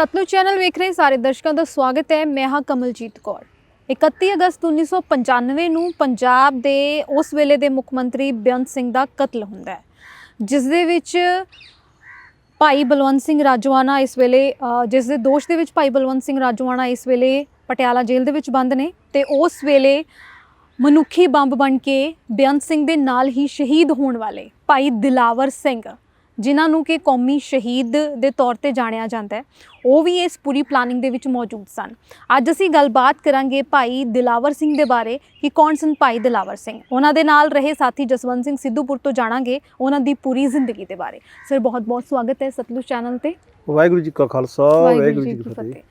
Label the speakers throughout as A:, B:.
A: Sutlej channel ਵੇਖ ਰਹੇ ਸਾਰੇ ਦਰਸ਼ਕਾਂ ਦਾ ਸਵਾਗਤ ਹੈ। ਮੈਂ ਹਾਂ ਕਮਲਜੀਤ ਕੌਰ। 31 ਅਗਸਤ 1995 ਨੂੰ ਪੰਜਾਬ ਦੇ ਉਸ ਵੇਲੇ ਦੇ ਮੁੱਖ ਮੰਤਰੀ ਬੇਅੰਤ ਸਿੰਘ ਦਾ ਕਤਲ ਹੁੰਦਾ ਹੈ, ਜਿਸ ਦੇ ਵਿੱਚ ਭਾਈ ਬਲਵੰਤ ਸਿੰਘ ਰਾਜਵਾਨਾ ਇਸ ਵੇਲੇ ਜਿਸ ਦੇ ਦੋਸ਼ ਦੇ ਵਿੱਚ ਭਾਈ ਬਲਵੰਤ ਸਿੰਘ ਰਾਜਵਾਨਾ ਇਸ ਵੇਲੇ ਪਟਿਆਲਾ ਜੇਲ੍ਹ ਦੇ ਵਿੱਚ ਬੰਦ ਨੇ ਤੇ ਉਸ ਵੇਲੇ ਮਨੁੱਖੀ ਬੰਬ ਬਣ ਕੇ ਬੇਅੰਤ ਸਿੰਘ ਦੇ ਨਾਲ ਹੀ ਸ਼ਹੀਦ ਹੋਣ ਵਾਲੇ ਭਾਈ ਦਿਲਾਵਰ ਸਿੰਘ ਜਿਨ੍ਹਾਂ ਨੂੰ ਕਿ ਕੌਮੀ ਸ਼ਹੀਦ ਦੇ ਤੌਰ ਤੇ ਜਾਣਿਆ ਜਾਂਦਾ ਹੈ ਉਹ ਵੀ ਇਸ ਪੂਰੀ ਪਲਾਨਿੰਗ ਦੇ ਵਿੱਚ ਮੌਜੂਦ ਸਨ। ਅੱਜ ਅਸੀਂ ਗੱਲਬਾਤ ਕਰਾਂਗੇ ਭਾਈ ਦਿਲਾਵਰ ਸਿੰਘ ਦੇ ਬਾਰੇ ਕਿ ਕੌਣ ਸਨ ਭਾਈ ਦਿਲਾਵਰ ਸਿੰਘ? ਉਹਨਾਂ ਦੇ ਨਾਲ ਰਹੇ ਸਾਥੀ ਜਸਵੰਤ ਸਿੰਘ ਸਿੱਧੂਪੁਰ ਤੋਂ ਜਾਣਾਂਗੇ ਉਹਨਾਂ ਦੀ ਪੂਰੀ ਜ਼ਿੰਦਗੀ ਦੇ ਬਾਰੇ। ਸਰ ਬਹੁਤ ਬਹੁਤ ਸਵਾਗਤ ਹੈ ਸਤਲੁਜ ਚੈਨਲ ਤੇ।
B: ਵਾਹਿਗੁਰੂ ਜੀ ਕਾ ਖਾਲਸਾ ਵਾਹਿਗੁਰੂ ਜੀ ਕੀ ਫਤਿਹ।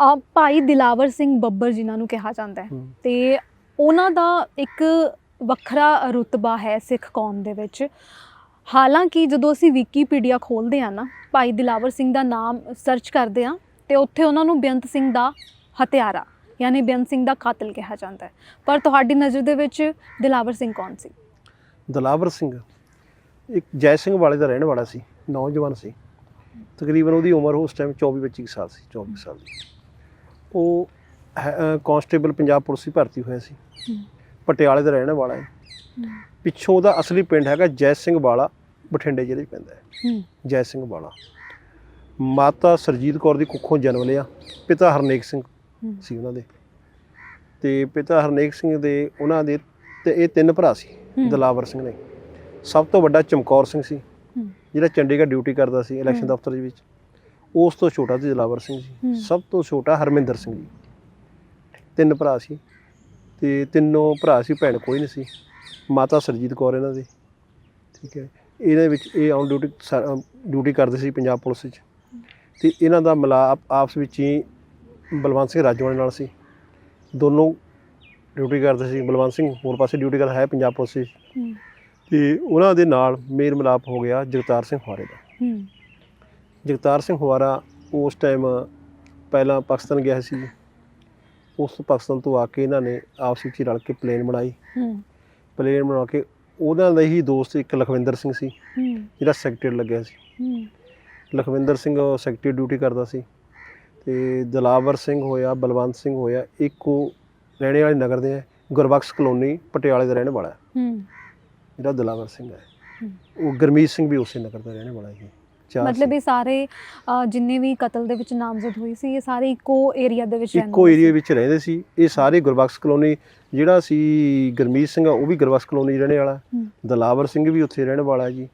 A: ਆ ਭਾਈ ਦਿਲਾਵਰ ਸਿੰਘ ਬੱਬਰ ਜਿਨ੍ਹਾਂ ਨੂੰ ਕਿਹਾ ਜਾਂਦਾ ਹੈ। ਤੇ ਉਹਨਾਂ ਦਾ ਇੱਕ ਵੱਖਰਾ ਰੁਤਬਾ ਹੈ ਸਿੱਖ ਕੌਮ ਦੇ ਵਿੱਚ। ਹਾਲਾਂਕਿ ਜਦੋਂ ਅਸੀਂ ਵਿਕੀਪੀਡੀਆ ਖੋਲਦੇ ਆ ਨਾ ਭਾਈ ਦਿਲਾਵਰ ਸਿੰਘ ਦਾ ਨਾਮ ਸਰਚ ਕਰਦੇ ਆ ਤੇ ਉੱਥੇ ਉਹਨਾਂ ਨੂੰ ਬੇਅੰਤ ਸਿੰਘ ਦਾ ਹਤਿਆਰਾ ਯਾਨੀ ਬੇਅੰਤ ਸਿੰਘ ਦਾ ਕਾਤਲ ਕਿਹਾ ਜਾਂਦਾ ਹੈ। ਪਰ ਤੁਹਾਡੀ ਨਜ਼ਰ ਦੇ ਵਿੱਚ ਦਿਲਾਵਰ ਸਿੰਘ ਕੌਣ ਸੀ?
B: ਦਲਾਵਰ ਸਿੰਘ ਇੱਕ ਜੈ ਸਿੰਘ ਵਾਲੇ ਦਾ ਰਹਿਣ ਵਾਲਾ ਸੀ ਨੌਜਵਾਨ ਸੀ। ਤਕਰੀਬਨ ਉਹਦੀ ਉਮਰ ਉਸ ਟਾਈਮ 24 25 ਸਾਲ ਸੀ 24 ਸਾਲ ਦੀ। ਉਹ ਕਾਂਸਟੇਬਲ ਪੰਜਾਬ ਪੁਲਿਸ ਦੀ ਭਰਤੀ ਹੋਇਆ ਸੀ। ਪਟਿਆਲੇ ਦਾ ਰਹਿਣ ਵਾਲਾ ਹੈ। ਪਿੱਛੋਂ ਉਹਦਾ ਅਸਲੀ ਪਿੰਡ ਹੈਗਾ ਜੈ ਸਿੰਘ ਵਾਲਾ। ਬਠਿੰਡੇ ਜ਼ਿਲ੍ਹੇ 'ਚ ਪੈਂਦਾ ਹੈ। ਜੈ ਸਿੰਘ ਵਾਲਾ ਮਾਤਾ ਸਰਜੀਤ ਕੌਰ ਦੀ ਕੁੱਖੋਂ ਜਨਮ ਲਿਆ। ਪਿਤਾ ਹਰਨੇਕ ਸਿੰਘ ਸੀ ਉਹਨਾਂ ਦੇ। ਤੇ ਪਿਤਾ ਹਰਨੇਕ ਸਿੰਘ ਦੇ ਉਹਨਾਂ ਦੇ ਤੇ ਇਹ ਤਿੰਨ ਭਰਾ ਸੀ। ਦਲਾਵਰ ਸਿੰਘ ਨੇ। ਸਭ ਤੋਂ ਵੱਡਾ ਚਮਕੌਰ ਸਿੰਘ ਸੀ। ਜਿਹੜਾ ਚੰਡੀਗੜ੍ਹ ਡਿਊਟੀ ਕਰਦਾ ਸੀ ਇਲੈਕਸ਼ਨ। ਦਫ਼ਤਰ ਦੇ ਵਿੱਚ। ਉਸ ਤੋਂ ਛੋਟਾ ਸੀ ਦਲਾਵਰ ਸਿੰਘ। ਜੀ। ਸਭ ਤੋਂ ਛੋਟਾ ਹਰਮਿੰਦਰ ਸਿੰਘ ਜੀ। ਤਿੰਨ ਭਰਾ ਸੀ। ਤੇ ਤਿੰਨੋਂ ਭਰਾ ਸੀ ਭੈਣ ਕੋਈ ਨਹੀਂ ਸੀ। ਮਾਤਾ ਸਰਜੀਤ ਕੌਰ ਇਹਨਾਂ ਦੀ। ਠੀਕ ਹੈ। ਇਹਦੇ ਵਿੱਚ ਇਹ ਔਨ ਡਿਊਟੀ ਡਿਊਟੀ ਕਰਦੇ ਸੀ ਪੰਜਾਬ ਪੁਲਿਸ ਵਿੱਚ। ਤੇ ਇਹਨਾਂ ਦਾ ਮਿਲਾਪ ਆਪਸ ਵਿੱਚ ਹੀ ਬਲਵੰਤ ਸਿੰਘ ਰਾਜਵਾਨੇ ਨਾਲ ਸੀ। ਦੋਨੋਂ ਡਿਊਟੀ ਕਰਦੇ ਸੀ। ਬਲਵੰਤ ਸਿੰਘ ਹੋਰ ਪਾਸੇ ਡਿਊਟੀ ਕਰਦਾ ਹੈ ਪੰਜਾਬ ਪੁਲਿਸ ਵਿੱਚ। ਤੇ ਉਹਨਾਂ ਦੇ ਨਾਲ ਮੇਲ ਮਿਲਾਪ ਹੋ ਗਿਆ ਜਗਤਾਰ ਸਿੰਘ ਹਵਾਰੇ ਦਾ। ਜਗਤਾਰ ਸਿੰਘ ਹਵਾਰਾ ਉਸ ਟਾਈਮ ਪਹਿਲਾਂ ਪਾਕਿਸਤਾਨ ਗਿਆ ਸੀ। ਉਸ ਪਾਕਿਸਤਾਨ ਤੋਂ ਆ ਕੇ ਇਹਨਾਂ ਨੇ ਆਪਸ ਵਿੱਚ ਰਲ ਕੇ ਪਲੇਨ ਬਣਾਈ। ਪਲੇਨ ਬਣਾ ਕੇ ਉਹਨਾਂ ਦਾ ਹੀ ਦੋਸਤ ਇੱਕ ਲਖਵਿੰਦਰ ਸਿੰਘ ਸੀ ਜਿਹੜਾ ਸੈਕਟਰੀ ਲੱਗਿਆ ਸੀ। ਲਖਵਿੰਦਰ ਸਿੰਘ ਸੈਕਟਰੀ ਡਿਊਟੀ ਕਰਦਾ ਸੀ ਤੇ ਦਲਾਵਰ ਸਿੰਘ ਹੋਇਆ ਬਲਵੰਤ ਸਿੰਘ ਹੋਇਆ ਇੱਕ ਉਹ ਰਹਿਣੇ ਵਾਲੇ ਨਗਰ ਦੇ ਹੈ ਗੁਰਬਖਸ਼ ਕਲੋਨੀ ਪਟਿਆਲੇ ਦਾ ਰਹਿਣ ਵਾਲਾ ਹੈ। ਜਿਹੜਾ ਦਲਾਵਰ ਸਿੰਘ ਹੂੰ। ਉਹ ਗਰਮੀਤ ਸਿੰਘ ਵੀ ਉਸੇ ਨਗਰ ਦਾ ਰਹਿਣ ਵਾਲਾ ਹੈ ਚਾਰ
A: ਮਤਲਬ
B: ਸੀ।
A: ਇਹ ਸਾਰੇ ਅ, ਜਿੰਨੇ ਵੀ ਕਤਲ ਦੇ ਵਿੱਚ ਨਾਮਜ਼ਦ ਹੋਏ ਸੀ ਇਹ ਸਾਰੇ ਇੱਕੋ ਏਰੀਆ ਦੇ ਵਿੱਚ
B: ਇੱਕੋ
A: ਸੀ।
B: ਏਰੀਆ ਵਿੱਚ ਰਹਿੰਦੇ ਸੀ ਇਹ ਸਾਰੇ ਗੁਰਬਖਸ਼ ਕਲੋਨੀ ਜਿਹੜਾ ਸੀ ਗਰਮੀਤ ਸਿੰਘ ਆ ਉਹ ਵੀ ਗੁਰਬਖਸ਼ ਕਲੋਨੀ ਰਹਿਣੇ ਵਾਲਾ
A: ਹੂੰ।
B: ਦਲਾਵਰ ਸਿੰਘ ਵੀ ਉੱਥੇ ਰਹਿਣ ਵਾਲਾ ਜੀ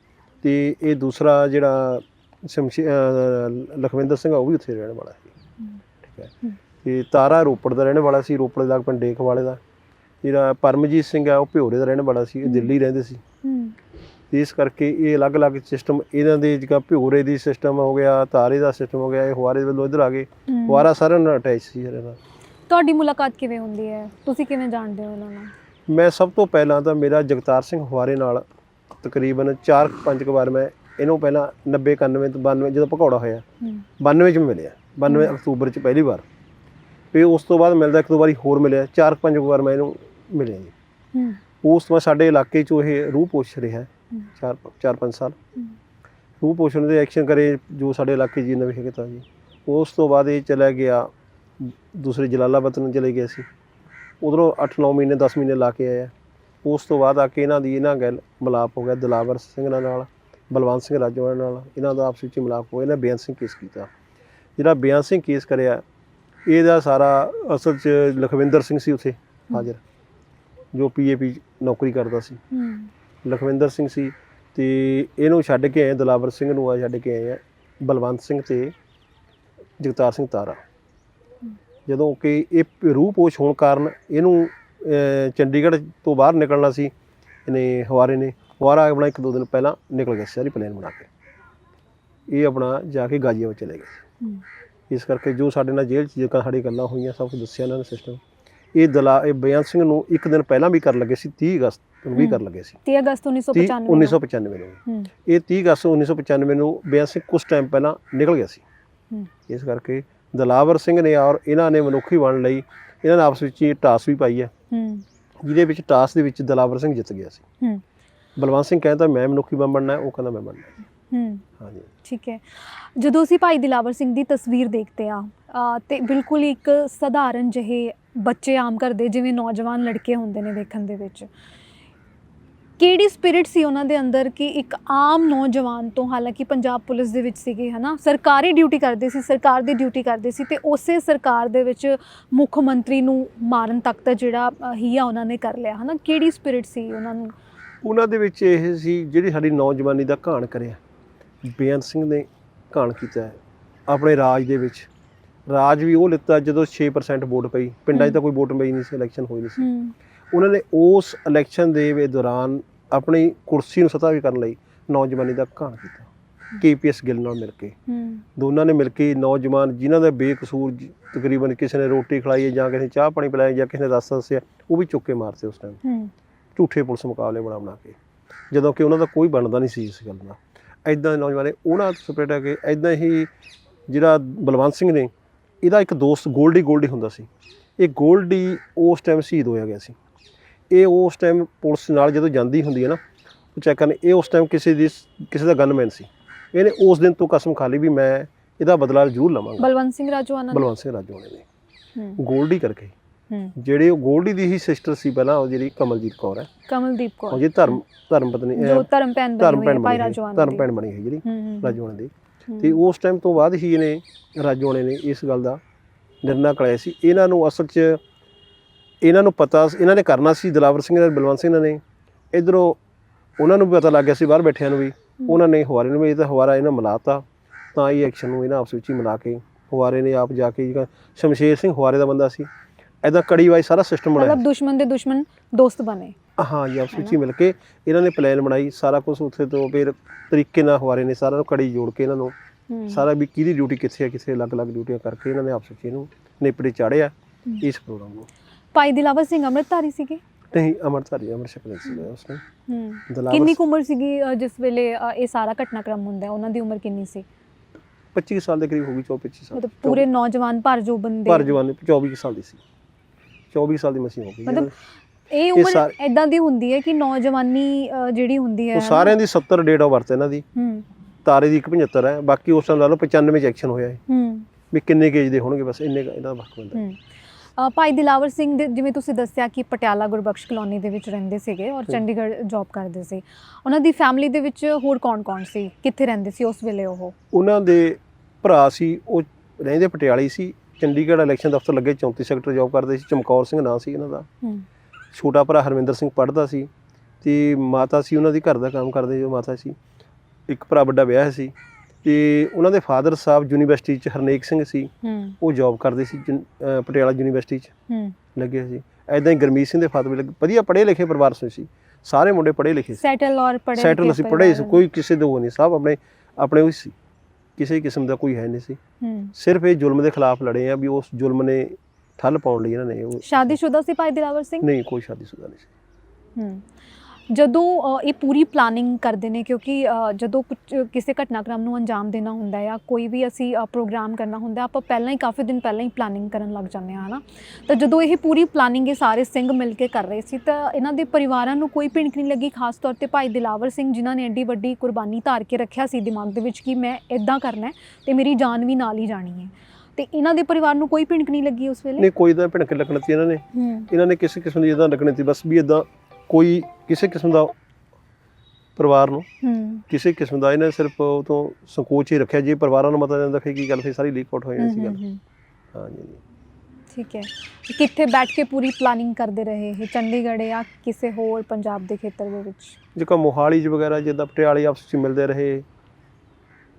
B: ਤੇ ਇਹ ਦੂਸਰਾ ਜਿਹੜਾ ਸ਼ਮਸ਼ੇ ਅਹ ਲਖਵਿੰਦਰ ਸਿੰਘ ਆ ਉਹ ਵੀ ਉੱਥੇ ਰਹਿਣ ਵਾਲਾ ਹੂੰ। ਠੀਕ ਹੈ
A: ਹੂੰ।
B: ਤੇ ਤਾਰਾ ਰੋਪੜ ਦਾ ਰਹਿਣ ਵਾਲਾ ਸੀ ਰੋਪੜ ਦਾ ਪਿੰਡ ਡੇਕ ਵਾਲੇ ਦਾ ਜਿਹੜਾ ਪਰਮਜੀਤ ਸਿੰਘ ਆ ਉਹ ਭਿਓਰੇ ਦਾ ਰਹਿਣ ਵਾਲਾ ਸੀ ਇਹ
A: ਹੂੰ।
B: ਦਿੱਲੀ ਰਹਿੰਦੇ ਸੀ
A: ਹੂੰ
B: ਇਸ ਕਰਕੇ ਇਹ ਅਲੱਗ-ਅਲੱਗ ਸਿਸਟਮ ਇਹਨਾਂ ਦੇ ਜਿਹੜਾ ਭਿਓਰੇ ਦੀ ਸਿਸਟਮ ਹੋ ਗਿਆ ਤਾਰੇ ਦਾ ਸਿਸਟਮ ਹੋ ਗਿਆ ਇਹ ਹੁਆਰੇ ਵੱਲੋਂ ਇੱਧਰ ਆ ਗਏ।
A: ਹੂੰ।
B: ਹੁਆਰਾ ਸਾਰਿਆਂ ਨਾਲ ਅਟੈਚ ਸੀ ਇਹਦੇ ਨਾਲ
A: ਤੁਹਾਡੀ ਮੁਲਾਕਾਤ ਕਿਵੇਂ ਹੁੰਦੀ ਹੈ? ਤੁਸੀਂ ਕਿਵੇਂ ਜਾਣਦੇ ਹੋ ਉਹਨਾਂ ਨੂੰ
B: ਮੈਂ ਸਭ ਤੋਂ ਪਹਿਲਾਂ ਤਾਂ ਮੇਰਾ ਜਗਤਾਰ ਸਿੰਘ ਹੁਆਰੇ ਨਾਲ ਤਕਰੀਬਨ 4-5 ਵਾਰ ਮੈਂ ਇਹਨੂੰ ਪਹਿਲਾਂ 90 91 ਤੋਂ 92 ਜਦੋਂ ਭਗੌੜਾ ਹੋਇਆ
A: ਹੂੰ।
B: 92 ਚ ਮਿਲਿਆ। 92 ਅਕਤੂਬਰ ਚ ਪਹਿਲੀ ਵਾਰ। ਫਿਰ ਉਸ ਤੋਂ ਬਾਅਦ ਮਿਲਦਾ ਇੱਕ ਦੋ ਵਾਰੀ ਹੋਰ ਮਿਲਿਆ 4-5 ਵਾਰ ਮੈਂ ਇਹਨੂੰ ਮਿਲਿਆ ਜੀ। ਉਸ ਤੋਂ ਬਾਅਦ ਸਾਡੇ ਇਲਾਕੇ 'ਚੋਂ ਇਹ ਰੂਹ ਪੁੱਛ ਰਿਹਾ। ਹੂੰ। 4 4-5 ਸਾਲ। ਰੂਹ ਪੁੱਛਣ ਦੇ ਐਕਸ਼ਨ ਕਰੇ ਜੋ ਸਾਡੇ ਇਲਾਕੇ 'ਚ ਜਿੰਨੇ ਵੀ ਹੈਗੇ ਤਾਂ ਜੀ। ਉਸ ਤੋਂ ਬਾਅਦ ਇਹ ਚਲਾ ਗਿਆ ਦੂਸਰੇ ਜਲਾਲਾਬਾਦ ਨੂੰ ਚਲੇ ਗਿਆ ਸੀ। ਉਧਰੋਂ 8-9 ਮਹੀਨੇ 10 ਮਹੀਨੇ ਲਾ ਕੇ ਆਇਆ। ਉਸ ਤੋਂ ਬਾਅਦ ਆ ਕੇ ਇਹਨਾਂ ਦੀ ਇਹਨਾਂ ਗੱਲ ਮਿਲਾਪ ਹੋ ਗਿਆ ਦਲਾਵਰ ਸਿੰਘ ਨਾਲ ਬਲਵੰਤ ਸਿੰਘ ਰਾਜੋਵਾਲ ਨਾਲ ਇਹਨਾਂ ਦਾ ਆਪਸ ਵਿੱਚ ਮਿਲਾਪ ਹੋਇਆ ਇਹਨਾਂ ਬੇਅੰਤ ਸਿੰਘ ਕੇਸ ਕੀਤਾ। ਜਿਹੜਾ ਬੇਅੰਤ ਸਿੰਘ ਕੇਸ ਕਰਿਆ ਇਹਦਾ ਸਾਰਾ ਅਸਲ 'ਚ ਲਖਵਿੰਦਰ ਸਿੰਘ ਸੀ ਉੱਥੇ ਹਾਜ਼ਰ ਜੋ ਪੀਏਪੀ ਨੌਕਰੀ ਕਰਦਾ ਸੀ। ਲਖਵਿੰਦਰ ਸਿੰਘ ਸੀ ਤੇ ਇਹਨੂੰ ਛੱਡ ਕੇ ਆਏ ਦਲਾਵਰ ਸਿੰਘ ਨੂੰ ਆ ਛੱਡ ਕੇ ਆਏ ਆ ਬਲਵੰਤ ਸਿੰਘ ਤੇ ਜਗਤਾਰ ਸਿੰਘ ਤਾਰਾ। ਜਦੋਂ ਕਿ ਇਹ ਰੂਹ ਪੋਸ਼ ਹੋਣ ਕਾਰਨ ਇਹਨੂੰ ਚੰਡੀਗੜ੍ਹ ਤੋਂ ਬਾਹਰ ਨਿਕਲਣਾ ਸੀ ਇਹਨੇ ਹਵਾਰੇ ਨੇ ਹਵਾਰਾ ਆਪਣਾ ਇੱਕ ਦੋ ਦਿਨ ਪਹਿਲਾਂ ਨਿਕਲ ਗਿਆ ਸੀ ਸਾਰੀ ਪਲਾਨ ਬਣਾ ਕੇ। ਇਹ ਆਪਣਾ ਜਾ ਕੇ ਗਾਜ਼ੀਆਬਾਦ ਚਲੇ ਗਏ ਇਸ ਕਰਕੇ ਜੋ ਸਾਡੇ ਨਾਲ ਜੇਲ੍ਹ 'ਚ ਜਿੱਦਾਂ ਸਾਡੀ ਗੱਲਾਂ ਹੋਈਆਂ ਸਭ ਕੁਝ ਦੱਸਿਆ ਇਹਨਾਂ ਨੇ ਸਿਸਟਮ ਇਹ ਦਲਾ ਇਹ ਬੇਅੰਤ ਸਿੰਘ ਨੂੰ ਇੱਕ ਦਿਨ ਪਹਿਲਾਂ ਵੀ ਕਰਨ ਲੱਗੇ ਸੀ 30 ਅਗਸਤ ਨੂੰ ਵੀ
A: ਹੂੰ।
B: ਕਰਨ ਲੱਗੇ ਸੀ
A: 30 ਅਗਸਤ
B: 30
A: 1995 ਨੂੰ।
B: 1995 ਨੂੰ। ਇਹ 30 ਅਗਸਤ 1995 ਨੂੰ ਸਿੰਘ ਕੁਝ ਟਾਈਮ ਪਹਿਲਾਂ ਨਿਕਲ ਗਿਆ ਸੀ। ਇਸ ਕਰਕੇ ਦਲਾਵਰ ਸਿੰਘ ਨੇ ਔਰ ਇਹਨਾਂ ਨੇ ਮਨੁੱਖੀ ਬਣ ਲਈ। ਇਹਨਾਂ ਨੇ ਆਪਸ ਵਿੱਚ ਹੀ ਟਾਸ ਵੀ ਪਾਈ ਹੈ। ਜਿਹਦੇ ਵਿੱਚ ਟਾਸ ਦੇ ਵਿੱਚ ਦਲਾਵਰ ਸਿੰਘ ਜਿੱਤ ਗਿਆ ਸੀ। ਬਲਵੰਤ ਸਿੰਘ ਕਹਿੰਦਾ ਮੈਂ ਮਨੁੱਖੀ ਬੰਬ ਬਣਨਾ ਹੈ ਉਹ ਕਹਿੰਦਾ ਮੈਂ ਬਣਨਾ ਹੈ। ਹਾਂਜੀ।
A: ਠੀਕ ਹੈ। ਜਦੋਂ ਅਸੀਂ ਭਾਈ ਦਿਲਾਵਰ ਸਿੰਘ ਦੀ ਤਸਵੀਰ ਦੇਖਦੇ ਆ ਤੇ ਬਿਲਕੁਲ ਇੱਕ ਸਧਾਰਨ ਜਿਹੇ ਬੱਚੇ ਆਮ ਘਰ ਦੇ ਜਿਵੇਂ ਨੌਜਵਾਨ ਲੜਕੇ ਹੁੰਦੇ ਨੇ ਵੇਖਣ ਦੇ ਵਿੱਚ। ਕਿਹੜੀ ਸਪਿਰਿਟ ਸੀ ਉਹਨਾਂ ਦੇ ਅੰਦਰ ਕਿ ਇੱਕ ਆਮ ਨੌਜਵਾਨ ਤੋਂ, ਹਾਲਾਂਕਿ ਪੰਜਾਬ ਪੁਲਿਸ ਦੇ ਵਿੱਚ ਸੀਗੇ, ਹਨਾ, ਸਰਕਾਰੀ ਡਿਊਟੀ ਕਰਦੇ ਸੀ, ਸਰਕਾਰ ਦੀ ਡਿਊਟੀ ਕਰਦੇ ਸੀ ਤੇ ਉਸੇ ਸਰਕਾਰ ਦੇ ਵਿੱਚ ਮੁੱਖ ਮੰਤਰੀ ਨੂੰ ਮਾਰਨ ਤੱਕ ਦਾ ਜਿਹੜਾ ਹੀਆ ਉਹਨਾਂ ਨੇ ਕਰ ਲਿਆ, ਹਨਾ, ਕਿਹੜੀ ਸਪਿਰਿਟ ਸੀ ਉਹਨਾਂ ਨੂੰ?
B: ਉਹਨਾਂ ਦੇ ਵਿੱਚ ਇਹ ਸੀ ਜਿਹੜੀ ਸਾਡੀ ਨੌਜਵਾਨੀ ਦਾ ਘਾਣ ਕਰਿਆ। ਬੇਅੰਤ ਸਿੰਘ ਨੇ ਘਾਣ ਕੀਤਾ ਆਪਣੇ ਰਾਜ ਦੇ ਵਿੱਚ। ਰਾਜ ਵੀ ਉਹ ਲਿੱਤਾ ਜਦੋਂ 6% ਵੋਟ ਪਈ। ਪਿੰਡਾਂ 'ਚ ਤਾਂ ਕੋਈ ਵੋਟ ਪਈ ਨਹੀਂ ਸੀ ਇਲੈਕਸ਼ਨ ਹੋਈ ਨਹੀਂ ਸੀ। ਉਹਨਾਂ ਨੇ ਉਸ ਇਲੈਕਸ਼ਨ ਦੇ ਵੇ ਦੌਰਾਨ ਆਪਣੀ ਕੁਰਸੀ ਨੂੰ ਸਤਾ ਵੀ ਕਰਨ ਲਈ ਨੌਜਵਾਨੀ ਦਾ ਘਾਣ ਕੀਤਾ। ਕੇਪੀਐਸ ਗਿੱਲ ਨਾਲ ਮਿਲ ਕੇ। ਦੋਨਾਂ ਨੇ ਮਿਲ ਕੇ ਨੌਜਵਾਨ ਜਿਨ੍ਹਾਂ ਦਾ ਬੇਕਸੂਰ ਤਕਰੀਬਨ ਕਿਸੇ ਨੇ ਰੋਟੀ ਖਿਲਾਈ ਹੈ ਜਾਂ ਕਿਸੇ ਨੇ ਚਾਹ ਪਾਣੀ ਪਿਲਾਇਆ ਜਾਂ ਕਿਸੇ ਨੇ ਰਸ ਦੱਸਿਆ ਉਹ ਵੀ ਚੁੱਕ ਕੇ ਮਾਰਤੇ ਉਸ ਟਾਈਮ ਝੂਠੇ ਪੁਲਿਸ ਮੁਕਾਬਲੇ ਬਣਾ ਬਣਾ ਕੇ। ਜਦੋਂ ਕਿ ਉਹਨਾਂ ਦਾ ਕੋਈ ਬਣਦਾ ਨਹੀਂ ਸੀ ਇਸ ਗੱਲ ਦਾ ਐਦਾਂ ਦੇ ਨੌਜਵਾਨ ਨੇ ਉਹਨਾਂ ਸਪਰੇਟ ਹੈ ਕਿ ਐਦਾਂ ਹੀ ਜਿਹੜਾ ਬਲਵੰਤ ਸਿੰਘ ਨੇ ਇਹਦਾ ਇੱਕ ਦੋਸਤ ਗੋਲਡੀ ਗੋਲਡੀ ਹੁੰਦਾ ਸੀ। ਇਹ ਗੋਲਡੀ ਉਸ ਟਾਈਮ ਸ਼ਹੀਦ ਹੋਇਆ ਗਿਆ ਸੀ। ਇਹ ਉਸ ਟਾਈਮ ਪੁਲਿਸ ਨਾਲ ਜਦੋਂ ਜਾਂਦੀ ਹੁੰਦੀ ਹੈ ਨਾ ਉਹ ਚੈੱਕ ਕਰਨ ਇਹ ਉਸ ਟਾਈਮ ਕਿਸੇ ਦੀ ਕਿਸੇ ਦਾ ਗਨਮੈਨ ਸੀ। ਇਹਨੇ ਉਸ ਦਿਨ ਤੋਂ ਕਸਮ ਖਾ ਲਈ ਵੀ ਮੈਂ ਇਹਦਾ ਬਦਲਾ ਜ਼ਰੂਰ ਲਵਾਂਗਾ।
A: ਬਲਵੰਤ ਸਿੰਘ ਰਾਜਵਾਨਾ ਨੇ?
B: ਬਲਵੰਤ ਸਿੰਘ ਰਾਜੋਣੇ ਨੇ।
A: ਹੂੰ।
B: ਗੋਲਡੀ ਕਰਕੇ। ਜਿਹੜੇ ਉਹ ਗੋਲਡੀ ਦੀ ਹੀ ਸਿਸਟਰ ਸੀ ਪਹਿਲਾਂ ਉਹ ਜਿਹੜੀ ਕਮਲਜੀਤ ਕੌਰ ਹੈ।
A: ਕਮਲਦੀਪ
B: ਉਹ
A: ਕੌਰ
B: ਜੀ ਧਰਮ ਧਰਮ ਪਤਨੀ
A: ਜੋ ਧਰਮ ਭੈਣ
B: ਧਰਮ
A: ਬਣੀ ਹੈ ਭਾਈ
B: ਧਰਮ। ਭੈਣ ਬਣੀ ਹੈ ਜਿਹੜੀ ਰਾਜੋਣੇ ਦੀ। ਤੇ ਉਸ ਟਾਈਮ ਤੋਂ ਬਾਅਦ ਹੀ ਇਹਨੇ ਰਾਜੋਣੇ ਨੇ ਇਸ ਗੱਲ ਦਾ ਨਿਰਣਾ ਕਰਾਇਆ ਸੀ। ਇਹਨਾਂ ਨੂੰ ਅਸਲ 'ਚ ਇਹਨਾਂ ਨੂੰ ਪਤਾ ਇਹਨਾਂ ਨੇ ਕਰਨਾ ਸੀ ਦਲਾਵਰ ਸਿੰਘ ਨੇ ਬਲਵੰਤ ਸਿੰਘ ਨੇ। ਇਧਰੋਂ ਉਹਨਾਂ ਨੂੰ ਵੀ ਪਤਾ ਲੱਗ ਗਿਆ ਸੀ ਬਾਹਰ ਬੈਠਿਆਂ ਨੂੰ ਵੀ। ਉਹਨਾਂ ਨੇ ਹਵਾਰੇ ਨੂੰ ਵੀ ਇਹ ਤਾਂ ਹਵਾਰਾ ਇਹਨਾਂ ਮਿਲਾਤਾ। ਤਾਂ ਇਹ ਐਕਸ਼ਨ ਨੂੰ ਇਹਨਾਂ ਆਪਸ ਵਿੱਚ ਹੀ ਮਿਲਾ ਕੇ ਹਵਾਰੇ ਨੇ ਆਪ ਜਾ ਕੇ ਸ਼ਮਸ਼ੇਰ ਸਿੰਘ ਹਵਾਰੇ ਦਾ ਬੰਦਾ ਸੀ ਐਦਾਂ ਕੜੀ ਵਾਈ ਸਾਰਾ ਸਿਸਟਮ ਬਣਾਇਆ
A: ਮਤਲਬ ਦੁਸ਼ਮਣ ਦੇ ਦੁਸ਼ਮਣ ਦੋਸਤ ਬਣੇ।
B: ਹਾਂ ਜੀ ਆਪਸ ਵਿੱਚ ਹੀ ਮਿਲ ਕੇ ਇਹਨਾਂ ਨੇ ਪਲਾਨ ਬਣਾਈ ਸਾਰਾ ਕੁਝ ਉੱਥੇ ਤੋਂ ਫਿਰ ਤਰੀਕੇ ਨਾਲ ਹਵਾਰੇ ਨੇ ਸਾਰਾ ਨੂੰ ਕੜੀ ਜੋੜ ਕੇ ਇਹਨਾਂ ਨੂੰ। ਸਾਰਾ ਵੀ ਕਿਹਦੀ ਡਿਊਟੀ ਕਿੱਥੇ ਹੈ ਕਿੱਥੇ ਅਲੱਗ-ਅਲੱਗ ਡਿਊਟੀਆਂ ਕਰਕੇ ਇਹਨਾਂ ਨੇ ਆਪਸ ਵਿੱਚ ਇਹਨੂੰ ਨੇਪੜੇ ਚਾੜਿਆ। ਇਸ ਪ੍ਰੋਗਰਾਮ ਨੂੰ।
A: ਭਾਈ ਦਿਲਾਵਰ ਸਿੰਘ ਅੰਮ੍ਰਿਤਧਾਰੀ ਸੀਗੇ?
B: ਨਹੀਂ ਅਮਰਤਾਰੀ ਅਮਰ ਸ਼ਕਲ ਸੀ ਉਸਨੇ
A: ਹੂੰ। ਕਿੰਨੀ ਉਮਰ ਸੀਗੀ ਜਿਸ ਵੇਲੇ ਇਹ ਸਾਰਾ ਘਟਨਾਕ੍ਰਮ ਹੁੰਦਾ ਉਹਨਾਂ ਦੀ ਉਮਰ ਕਿੰਨੀ ਸੀ?
B: 25 ਸਾਲ ਦੇ ਕਰੀਬ ਹੋ ਗਈ 24 25 ਸਾਲ।
A: ਮਤਲਬ ਪੂਰੇ ਨੌਜਵਾਨ ਭਰ ਜੋ ਬੰਦੇ
B: ਪਰ ਜਵਾਨੀ 24 ਕੁ ਸਾਲ ਦੀ ਸੀ। 24 ਸਾਲ ਦੀ ਮਸੀਂ ਹੋ ਗਈ।
A: ਮਤਲਬ ਇਹ ਉਮਰ ਐਦਾਂ ਦੀ ਹੁੰਦੀ ਹੈ ਕਿ ਨੌਜਵਾਨੀ ਜਿਹੜੀ ਹੁੰਦੀ ਹੈ
B: ਉਹ ਸਾਰਿਆਂ ਦੀ 70 ਡੇਟ ਆਫ ਬਰਥ ਇਹਨਾਂ ਦੀ।
A: ਹੂੰ।
B: ਤਾਰੇ ਦੀ ਇੱਕ 75 ਹੈ ਬਾਕੀ ਉਸ ਟਾਈਮ ਲਾ ਲਓ 95 ਚ ਐਕਸ਼ਨ ਹੋਇਆ ਹੈ
A: ਹੂੰ।
B: ਵੀ ਕਿੰਨੇ ਕੇਜ ਦੇ ਹੋਣਗੇ ਬਸ ਇੰਨੇ ਕੁ ਇਹਦਾ ਵਕਤ ਬੰਦਾ
A: ਹੂੰ। ਅ, ਭਾਈ ਦਿਲਾਵਰ ਸਿੰਘ ਦੇ ਜਿਵੇਂ ਤੁਸੀਂ ਦੱਸਿਆ ਕਿ ਪਟਿਆਲਾ ਗੁਰਬਖਸ਼ ਕਲੋਨੀ ਦੇ ਵਿੱਚ ਰਹਿੰਦੇ ਸੀਗੇ ਔਰ ਚੰਡੀਗੜ੍ਹ ਜੌਬ ਕਰਦੇ ਸੀ। ਉਹਨਾਂ ਦੀ ਫੈਮਿਲੀ ਦੇ ਵਿੱਚ ਹੋਰ ਕੌਣ-ਕੌਣ ਸੀ? ਕਿੱਥੇ ਰਹਿੰਦੇ ਸੀ ਉਸ ਵੇਲੇ ਉਹ?
B: ਉਹਨਾਂ ਦੇ ਭਰਾ ਸੀ ਉਹ ਰਹਿੰਦੇ ਪਟਿਆਲੇ ਸੀ। ਚੰਡੀਗੜ੍ਹ ਇਲੈਕਸ਼ਨ ਦਫ਼ਤਰ ਲੱਗੇ 34 ਸੈਕਟਰ ਜੌਬ ਕਰਦੇ ਸੀ ਚਮਕੌਰ ਸਿੰਘ ਨਾਂ ਸੀ ਇਹਨਾਂ ਦਾ।
A: ਹੂੰ।
B: ਛੋਟਾ ਭਰਾ ਹਰਵਿੰਦਰ ਸਿੰਘ ਪੜ੍ਹਦਾ ਸੀ ਤੇ ਮਾਤਾ ਸੀ ਉਹਨਾਂ ਦੀ ਘਰ ਦਾ ਕੰਮ ਕਰਦੇ ਜੋ ਮਾਤਾ ਸੀ। ਇੱਕ ਭਰਾ ਵੱਡਾ ਵਿਆਹ ਸੀ ਤੇ ਉਹਨਾਂ ਦੇ ਫਾਦਰ ਸਾਹਿਬ ਯੂਨੀਵਰਸਿਟੀ ਚ ਹਰਨੇਕ ਸਿੰਘ ਸੀ। ਉਹ ਜੌਬ ਕਰਦੇ ਸੀ ਪਟਿਆਲਾ ਯੂਨੀਵਰਸਿਟੀ ਚ ਲੱਗੇ ਸੀ। ਐਦਾਂ ਹੀ ਗਰਮੀਤ ਸਿੰਘ ਦੇ ਫਾਦਰ ਵੀ ਲੱਗੇ ਵਧੀਆ ਪੜ੍ਹੇ ਲਿਖੇ ਪਰਿਵਾਰ ਤੋਂ ਸੀ। ਸਾਰੇ ਮੁੰਡੇ ਪੜ੍ਹੇ ਲਿਖੇ ਸੀ।
A: ਸੈਟਲ ਔਰ ਪੜ੍ਹੇ
B: ਸੈਟਲ ਅਸੀਂ ਪੜ੍ਹੇ ਸੀ ਕੋਈ ਕਿਸੇ ਦੇ ਉਹ ਨਹੀਂ ਸਭ ਆਪਣੇ ਆਪਣੇ ਉਹ ਸੀ। ਕਿਸੇ ਕਿਸਮ ਦਾ ਕੋਈ ਹੈ ਨਹੀਂ ਸੀ। ਸਿਰਫ ਇਹ ਜ਼ੁਲਮ ਦੇ ਖਿਲਾਫ ਲੜੇ ਆ ਵੀ ਉਸ ਜ਼ੁਲਮ ਨੇ ਠੱਲ ਪਾਉਣ ਲਈ ਇਹਨਾਂ ਨੇ ਉਹ
A: ਸ਼ਾਦੀशुदा ਸੀ ਭਾਈ ਦਿਲਾਵਰ ਸਿੰਘ?
B: ਨਹੀਂ ਕੋਈ ਸ਼ਾਦੀशुदा ਨਹੀਂ ਸੀ।
A: ਹੂੰ। ਜਦੋਂ ਇਹ ਪੂਰੀ ਪਲਾਨਿੰਗ ਕਰਦੇ ਨੇ ਕਿਉਂਕਿ ਜਦੋਂ ਕਿਸੇ ਘਟਨਾਕ੍ਰਮ ਨੂੰ ਅੰਜਾਮ ਦੇਣਾ ਹੁੰਦਾ ਹੈ ਜਾਂ ਕੋਈ ਵੀ ਅਸੀਂ ਪ੍ਰੋਗਰਾਮ ਕਰਨਾ ਹੁੰਦਾ ਆਪਾਂ ਪਹਿਲਾਂ ਹੀ ਕਾਫੀ ਦਿਨ ਪਹਿਲਾਂ ਹੀ ਪਲਾਨਿੰਗ ਕਰਨ ਲੱਗ ਜਾਂਦੇ ਹਾਂ ਨਾ ਤਾਂ ਜਦੋਂ ਇਹ ਪੂਰੀ ਪਲਾਨਿੰਗ ਇਹ ਸਾਰੇ ਸਿੰਘ ਮਿਲ ਕੇ ਕਰ ਰਹੇ ਸੀ ਤਾਂ ਇਹਨਾਂ ਦੇ ਪਰਿਵਾਰਾਂ ਨੂੰ ਕੋਈ ਭਿਣਕ ਨਹੀਂ ਲੱਗੀ ਖਾਸ ਤੌਰ ਤੇ ਭਾਈ ਦਿਲਾਵਰ ਸਿੰਘ ਜਿਨ੍ਹਾਂ ਨੇ ਐਡੀ ਵੱਡੀ ਕੁਰਬਾਨੀ ਧਾਰ ਕੇ ਰੱਖਿਆ ਸੀ ਦਿਮਾਗ ਦੇ ਵਿੱਚ ਕਿ ਮੈਂ ਇਦਾਂ ਕਰਨਾ ਤੇ ਮੇਰੀ ਜਾਨ ਵੀ ਨਾਲ ਹੀ ਜਾਣੀ ਹੈ। ਤੇ ਇਹਨਾਂ ਦੇ ਪਰਿਵਾਰ ਨੂੰ ਕੋਈ ਭਿਣਕ ਨਹੀਂ ਲੱਗੀ ਉਸ ਵੇਲੇ?
B: ਨਹੀਂ ਕੋਈ ਤਾਂ ਭਿਣਕ ਲੱਗਣ ਤੀ ਇਹਨਾਂ ਨੇ। ਇਹਨਾਂ ਨੇ ਕਿਸੇ ਕਿਸਮ ਦੀ ਇਦਾਂ ਲੱਗਣੀ ਤੀ ਬਸ ਵੀ ਇਦਾਂ ਕੋਈ ਕਿਸੇ ਕਿਸਮ ਦਾ ਪਰਿਵਾਰ ਨੂੰ ਕਿਸੇ ਕਿਸਮ ਦਾ ਇਹਨੇ ਸਿਰਫ ਉਹ ਤੋਂ ਸੰਕੋਚ ਹੀ ਰੱਖਿਆ ਜੇ ਪਰਿਵਾਰਾਂ ਨੂੰ ਮਤਾ ਜਾਂਦਾ ਕੀ ਗੱਲ ਫਿਰ ਸਾਰੀ ਲੀਕ ਆਊਟ ਹੋ ਜਾਣੀ ਸੀ ਗੱਲ।
A: ਹੂੰ,
B: ਜੀ ਜੀ।
A: ਠੀਕ ਹੈ। ਕਿੱਥੇ ਬੈਠ ਕੇ ਪੂਰੀ ਪਲਾਨਿੰਗ ਕਰਦੇ ਰਹੇ ਇਹ ਚੰਡੀਗੜ੍ਹ ਜਾਂ ਕਿਸੇ ਹੋਰ ਪੰਜਾਬ ਦੇ ਖੇਤਰ ਦੇ ਵਿੱਚ?
B: ਜਿਵੇਂ ਮੋਹਾਲੀ ਚ ਵਗੈਰਾ ਜਿੱਦਾਂ ਪਟਿਆਲੇ ਆਪਸ ਵਿੱਚ ਮਿਲਦੇ ਰਹੇ।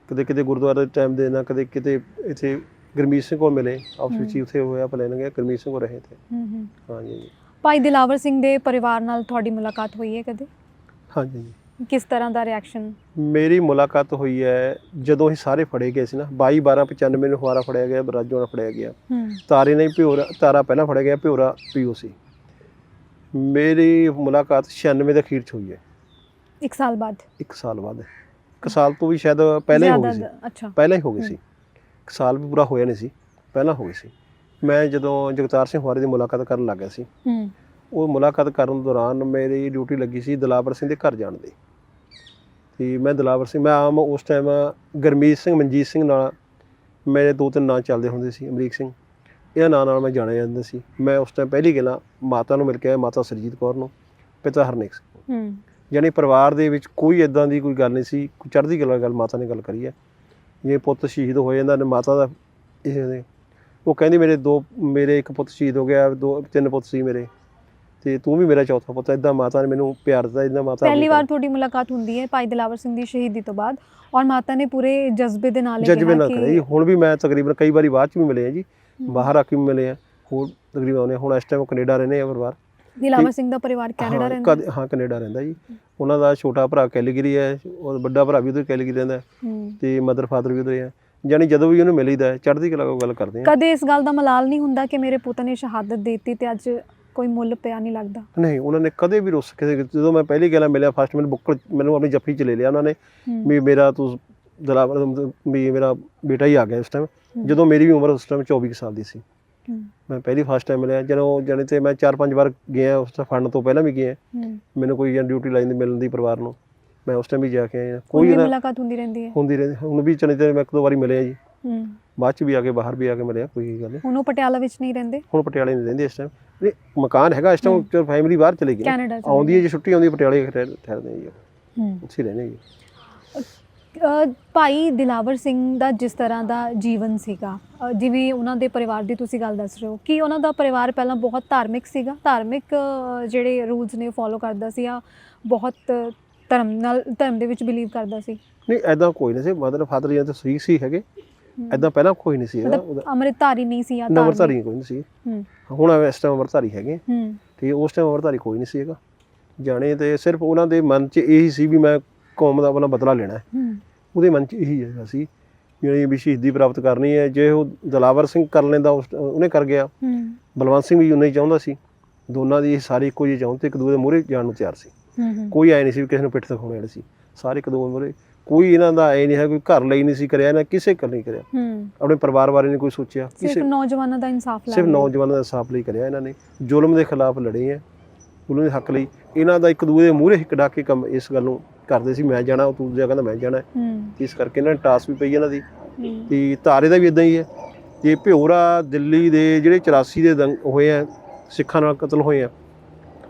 B: ਕਦੇ ਕਿਤੇ ਗੁਰਦੁਆਰੇ ਦੇ ਟਾਈਮ ਦੇ ਨਾਲ ਕਦੇ ਕਿਤੇ ਇੱਥੇ ਗੁਰਮੀਤ ਸਿੰਘ ਕੋਲ ਮਿਲੇ ਆਪਸ ਵਿੱਚ ਹੀ ਉੱਥੇ ਹੋਇਆ ਪਲਾਨ ਗਿਆ ਗੁਰਮੀਤ ਸਿੰਘ ਕੋਲ ਰਹੇ ਤੇ।
A: ਹੂੰ ਹੂੰ।
B: ਹਾਂ ਜੀ।
A: ਭਾਈ ਦਿਲਾਵਰ ਸਿੰਘ ਦੇ ਪਰਿਵਾਰ ਨਾਲ ਤੁਹਾਡੀ ਮੁਲਾਕਾਤ ਹੋਈ ਹੈ ਕਦੇ?
B: ਹਾਂ ਜੀ।
A: ਕਿਸ ਤਰ੍ਹਾਂ ਦਾ ਰਿਐਕਸ਼ਨ
B: ਮੇਰੀ ਮੁਲਾਕਾਤ ਹੋਈ ਹੈ ਜਦੋਂ ਅਸੀਂ ਸਾਰੇ ਫੜੇ ਗਏ ਸੀ ਨਾ 22 12 95 ਨੂੰ ਹਵਾਰਾ ਫੜਿਆ ਗਿਆ ਰਾਜੋ ਨਾਲ ਫੜਿਆ ਗਿਆ।
A: ਹੂੰ।
B: ਤਾਰੇ ਨਹੀਂ ਭਿਓਰਾ ਤਾਰਾ ਪਹਿਲਾਂ ਫੜਿਆ ਗਿਆ ਭਿਓਰਾ ਪੀਓ ਸੀ ਮੇਰੀ ਮੁਲਾਕਾਤ 96 ਦੇ ਅਖੀਰ ਚ ਹੋਈ ਹੈ।
A: ਇੱਕ ਸਾਲ ਬਾਅਦ?
B: 1 ਸਾਲ ਬਾਅਦ। ਇੱਕ ਸਾਲ ਤੋਂ ਵੀ ਸ਼ਾਇਦ ਪਹਿਲਾਂ ਹੀ ਹੋ ਗਈ ਸੀ।
A: ਅੱਛਾ।
B: ਪਹਿਲਾਂ ਹੀ ਹੋ ਗਈ
A: ਹੂੰ।
B: ਸੀ। ਸਾਲ ਵੀ ਪੂਰਾ ਹੋਇਆ ਨਹੀਂ ਸੀ ਪਹਿਲਾਂ ਹੋ ਗਈ ਸੀ। ਮੈਂ ਜਦੋਂ ਜਗਤਾਰ ਸਿੰਘ ਹਵਾਰੇ ਦੀ ਮੁਲਾਕਾਤ ਕਰਨ ਲੱਗਾ ਸੀ
A: ਹੂੰ।
B: ਉਹ ਮੁਲਾਕਾਤ ਕਰਨ ਦੌਰਾਨ ਮੇਰੀ ਡਿਊਟੀ ਲੱਗੀ ਸੀ ਦਲਾਵਰ ਸਿੰਘ ਦੇ ਘਰ ਜਾਣ ਦੀ। ਤੇ ਮੈਂ ਦਲਾਵਰ ਸਿੰਘ ਮੈਂ ਆਮ ਉਸ ਟਾਈਮ ਗਰਮੀਤ ਸਿੰਘ ਮਨਜੀਤ ਸਿੰਘ ਨਾਲ ਮੇਰੇ ਦੋ ਤਿੰਨ ਨਾਂ ਚੱਲਦੇ ਹੁੰਦੇ ਸੀ ਅਮਰੀਕ ਸਿੰਘ। ਇਹਨਾਂ ਨਾਂ ਨਾਲ ਮੈਂ ਜਾਣਿਆ ਜਾਂਦਾ ਸੀ। ਮੈਂ ਉਸ ਟਾਈਮ ਪਹਿਲੀ ਗੱਲਾਂ ਮਾਤਾ ਨੂੰ ਮਿਲ ਕੇ ਆਇਆ ਮਾਤਾ ਸਰਜੀਤ ਕੌਰ ਨੂੰ ਪਿਤਾ ਹਰਨੇਕ ਸਿੰਘ।
A: ਹੂੰ।
B: ਯਾਨੀ ਪਰਿਵਾਰ ਦੇ ਵਿੱਚ ਕੋਈ ਇਦਾਂ ਦੀ ਕੋਈ ਗੱਲ ਨਹੀਂ ਸੀ ਕੋਈ ਚੜ੍ਹਦੀ ਕਲਾ ਗੱਲ ਮਾਤਾ ਨੇ ਗੱਲ ਕਰੀ ਹੈ। ਜੇ ਪੁੱਤ ਸ਼ਹੀਦ ਹੋ ਜਾਂਦਾ ਨੇ ਮਾਤਾ ਦਾ ਇਹ। ਉਹ ਕਹਿੰਦੀ ਮੇਰੇ ਦੋ ਮੇਰੇ ਇੱਕ ਪੁੱਤ ਸ਼ਹੀਦ ਹੋ ਗਿਆ ਦੋ ਤਿੰਨ ਪੁੱਤ ਸੀ ਮੇਰੇ। ਤੇ ਤੂੰ ਵੀ ਮੇਰਾ ਚੌਥਾ ਪੁੱਤ ਇਦਾਂ ਮਾਤਾ ਨੇ ਮੈਨੂੰ ਪਿਆਰ ਦਿੱਤਾ ਇਦਾਂ ਮਾਤਾ
A: ਪਹਿਲੀ ਵਾਰ ਤੁਹਾਡੀ ਮੁਲਾਕਾਤ ਹੁੰਦੀ ਹੈ ਭਾਈ ਦਿਲਾਵਰ ਸਿੰਘ ਦੀ ਸ਼ਹੀਦੀ ਤੋਂ ਬਾਅਦ ਔਰ ਮਾਤਾ ਨੇ ਪੂਰੇ ਜਜ਼ਬੇ ਦੇ ਨਾਲ ਇਹ ਕਿਹਾ
B: ਨਾਲ ਕਰਿਆ ਜੀ। ਹੁਣ ਵੀ ਮੈਂ ਤਕਰੀਬਨ ਕਈ ਵਾਰੀ ਬਾਅਦ ਚ ਵੀ ਮਿਲੇ ਆ ਜੀ। ਬਾਹਰ ਆ ਕੇ ਵੀ ਮਿਲੇ ਆ। ਹੋਰ ਤਕਰੀਬਨ ਆਉਂਦੇ। ਹੁਣ ਇਸ ਟਾਈਮ ਕੈਨੇਡਾ ਰਹਿੰਦੇ ਆ ਪਰਿਵਾਰ
A: ਦਿਲਾਵਰ ਸਿੰਘ ਦਾ ਪਰਿਵਾਰ ਕੈਨੇਡਾ
B: ਹਾਂ,
A: ਰਹਿੰਦਾ
B: ਕਦ- ਹਾਂ ਕੈਨੇਡਾ ਰਹਿੰਦਾ ਜੀ। ਉਹਨਾਂ ਦਾ ਛੋਟਾ ਭਰਾ ਕੈਲੀਗਰੀ ਹੈ ਉਹ ਵੱਡਾ ਭਰਾ ਵੀ ਉਧਰ ਕੈਲੀਗਰੀ ਰਹਿੰਦਾ
A: ਹੂੰ
B: ਤੇ ਮਦਰ ਫਾਦਰ ਵੀ ਉਧਰ ਹੈ ਯਾਨੀ ਜਦੋਂ ਵੀ ਉਹਨੂੰ ਮਿਲੀਦਾ ਹੈ, ਚੜ੍ਹਦੀ ਕਲਾ ਕੋਲ ਗੱਲ ਕਰਦੇ ਆ
A: ਕਦੇ ਇਸ ਗੱਲ ਦਾ ਮਲਾਲ ਨਹੀਂ ਹੁੰਦਾ ਕਿ ਮੇਰੇ ਪੁੱਤ ਨੇ ਸ਼ਹਾਦਤ ਦਿੱਤੀ ਤੇ ਅੱਜ ਕੋਈ ਮੁੱਲ ਪਿਆ ਨਹੀਂ ਲੱਗਦਾ।
B: ਨਹੀਂ ਉਹਨਾਂ ਨੇ ਕਦੇ ਵੀ ਰੁੱਸ ਕੇ ਜਦੋਂ ਮੈਂ ਪਹਿਲੀ ਗੱਲ ਮਿਲਿਆ ਫਸਟ ਮੈਨੂੰ ਬੁੱਕਲ ਮੈਨੂੰ ਆਪਣੀ ਜੱਫੀ ਚ ਲੈ ਲਿਆ ਉਹਨਾਂ ਨੇ
A: ਹੂੰ।
B: ਵੀ ਮੇਰਾ ਤੂੰ ਦਲਾਵਰ ਵੀ ਮੇਰਾ ਬੇਟਾ ਹੀ ਆ ਗਿਆ ਇਸ ਟਾਈਮ ਜਦੋਂ ਮੇਰੀ ਵੀ ਉਮਰ ਉਸ ਟਾਈਮ 24 ਕੁ ਸਾਲ ਦੀ ਸੀ।
A: ਹੂੰ,
B: ਮੈਂ ਪਹਿਲੀ ਫਸਟ ਟਾਈਮ ਮਿਲਿਆ ਜਦੋਂ ਜਾਣੀ ਤੇ ਮੈਂ ਚਾਰ ਪੰਜ ਵਾਰ ਗਿਆ ਉਸ ਫੰਡ ਤੋਂ ਪਹਿਲਾਂ ਵੀ ਗਿਆ। ਮੈਨੂੰ ਕੋਈ ਜਾਂ ਡਿਊਟੀ ਲਾਈਨ ਦੀ ਮਿਲਣ ਦੀ ਪਰਿਵਾਰ ਨੂੰ ਮੈਂ ਉਸ ਟਾਈਮ ਵੀ ਜਾ ਕੇ ਆਇਆ।
A: ਕੋਈ ਮੁਲਾਕਾਤ ਹੁੰਦੀ ਰਹਿੰਦੀ ਹੈ।
B: ਹੁੰਦੀ ਰਹਿੰਦੀ ਹੁਣ ਵੀ ਚਣੇ ਤੇ ਮੈਂ ਇੱਕ ਦੋ ਵਾਰੀ ਮਿਲਿਆ ਜੀ। ਬਾਅਦ ਚ ਵੀ ਆ ਕੇ ਬਾਹਰ ਵੀ ਆ ਕੇ ਮਿਲਿਆ ਕੋਈ ਗੱਲ ਨਹੀਂ।
A: ਹੁਣ ਉਹ ਪਟਿਆਲਾ ਵਿੱਚ ਨਹੀਂ ਰਹਿੰਦੇ?
B: ਹੁਣ ਪਟਿਆਲੇ ਨਹੀਂ ਰਹਿੰਦੇ ਇਸ ਟਾਈਮ ਨਹੀਂ ਮਕਾਨ ਹੈਗਾ ਇਸ ਟਾਈਮ ਚਲ ਫੈਮਿਲੀ ਬਾਹਰ ਚਲੇ ਗਈ ਆਉਂਦੀ ਹੈ ਜੇ ਛੁੱਟੀ ਆਉਂਦੀ ਪਟਿਆਲੇ ਠਹਿਰ- ਠਹਿਰਦੇ ਜੀ।
A: ਹੂੰ।
B: ਉੱਥੇ ਰਹਿੰਦੇ ਜੀ।
A: ਭਾਈ ਦਿਲਾਵਰ ਸਿੰਘ ਦਾ ਜਿਸ ਤਰ੍ਹਾਂ ਦਾ ਜੀਵਨ ਸੀਗਾ ਜਿਵੇਂ ਉਹਨਾਂ ਦੇ ਪਰਿਵਾਰ ਦੀ ਤੁਸੀਂ ਗੱਲ ਦੱਸ ਰਹੇ ਹੋ ਕਿ ਉਹਨਾਂ ਦਾ ਪਰਿਵਾਰ ਪਹਿਲਾਂ ਬਹੁਤ ਧਾਰਮਿਕ ਸੀਗਾ? ਧਾਰਮਿਕ ਜਿਹੜੇ ਰੂਲਸ ਨੇ ਫੋਲੋ ਕਰਦਾ ਸੀ ਆ ਬਹੁਤ ਧਰਮ ਨਾਲ ਧਰਮ ਦੇ ਵਿੱਚ ਬਿਲੀਵ ਕਰਦਾ ਸੀ?
B: ਨਹੀਂ ਐਦਾਂ ਕੋਈ ਨਹੀਂ ਸੀ ਮਦਰ ਫਾਦਰ ਜੀ ਤਾਂ ਸਹੀ ਸੀ ਹੈਗੇ। ਐਦਾਂ ਪਹਿਲਾਂ ਕੋਈ ਨਹੀਂ ਸੀ
A: ਮਤਲਬ ਅੰਮ੍ਰਿਤਧਾਰੀ ਨਹੀਂ ਸੀ ਆ
B: ਨੰਬਰਧਾਰੀ ਕੋਈ ਨਹੀਂ ਸੀ। ਹੁਣ ਇਸ ਟਾਈਮ ਅਮਰਧਾਰੀ ਹੈਗੇ। ਤੇ ਉਸ ਟਾਈਮ ਅਮਰਧਾਰੀ ਕੋਈ ਨਹੀਂ ਸੀ ਹੈਗਾ। ਜਾਣੇ ਤੇ ਸਿਰਫ ਉਹਨਾਂ ਦੇ ਮਨ 'ਚ ਇਹੀ ਸੀ ਵੀ ਮੈਂ ਕੌਮ ਦਾ ਆਪਣਾ ਬਦਲਾ ਲੈਣਾ ਹੂੰ। ਉਹਦੇ ਮਨ 'ਚ ਇਹੀ ਹੈਗਾ ਸੀ ਜਿਹੜੀ ਵੀ ਸ਼ਹੀਦੀ ਪ੍ਰਾਪਤ ਕਰਨੀ ਹੈ ਜੇ ਉਹ ਦਲਾਵਰ ਸਿੰਘ ਕਰ ਲੈਂਦਾ ਉਹਨੇ ਕਰ ਗਿਆ।
A: ਹੂੰ।
B: ਬਲਵੰਤ ਸਿੰਘ ਵੀ ਉਨਾ ਹੀ ਚਾਹੁੰਦਾ ਸੀ। ਦੋਨਾਂ ਦੀ ਸਾਰੇ ਇੱਕੋ ਜਿਹੇ ਚਾਹੁੰਦੇ ਇੱਕ ਦੂਜੇ ਦੇ ਮੂਹਰੇ ਜਾਣ ਨੂੰ ਤਿਆਰ ਸੀ।
A: ਹੂੰ ਹੂੰ।
B: ਕੋਈ ਐ ਨਹੀਂ ਸੀ ਕਿਸੇ ਨੂੰ ਪਿੱਠ ਦਿਖਾਉਣੇ ਵਾਲੇ ਸੀ। ਸਾਰੇ ਇੱਕ ਦੂਜੇ ਮੂਹਰੇ ਕੋਈ ਇਹਨਾਂ ਦਾ ਐ ਨਹੀਂ ਹੈ ਕੋਈ ਘਰ ਲਈ ਨਹੀਂ ਸੀ ਕਰਿਆ ਨਾ ਕਿਸੇ ਕਰ ਨਹੀਂ ਕਰਿਆ।
A: ਹੂੰ।
B: ਆਪਣੇ ਪਰਿਵਾਰ ਬਾਰੇ ਨਹੀਂ ਕੋਈ ਸੋਚਿਆ।
A: ਸਿਰਫ
B: ਕਿਸੇ
A: ਨੌਜਵਾਨਾਂ ਦਾ ਇਨਸਾਫ
B: ਸਿਰਫ
A: ਲੈਣਾ
B: ਨੌਜਵਾਨਾਂ ਦਾ ਸਾਫ਼ ਲਈ ਕਰਿਆ ਇਹਨਾਂ ਨੇ। ਜ਼ੁਲਮ ਦੇ ਖਿਲਾਫ ਲੜੇ ਆ ਜ਼ੁਲਮ ਦੇ ਹੱਕ ਲਈ ਇਹਨਾਂ ਦਾ ਇੱਕ ਦੂਜੇ ਦੇ ਮੂਹਰੇ ਹਿੱਕ ਡਾਕ ਕੇ ਕੰਮ ਇਸ ਗੱਲ ਨੂੰ ਕਰਦੇ ਸੀ ਮੈਂ ਜਾਣਾ ਉਹ ਦੂਜਾ ਕਹਿੰਦਾ ਮੈਂ ਜਾਣਾ। ਇਸ ਕਰਕੇ ਇਹਨਾਂ ਨੇ ਟਾਸ ਵੀ ਪਈ ਇਹਨਾਂ ਦੀ। ਤੇ ਤਾਰੇ ਦਾ ਵੀ ਇਦਾਂ ਹੀ ਹੈ। ਤੇ ਭਿਓਰਾ ਦਿੱਲੀ ਦੇ ਜਿਹੜੇ 84 ਦੇ ਦੰਗ ਹੋਏ ਆ ਸਿੱਖਾਂ ਨਾਲ ਕਤਲ ਹੋਏ ਆ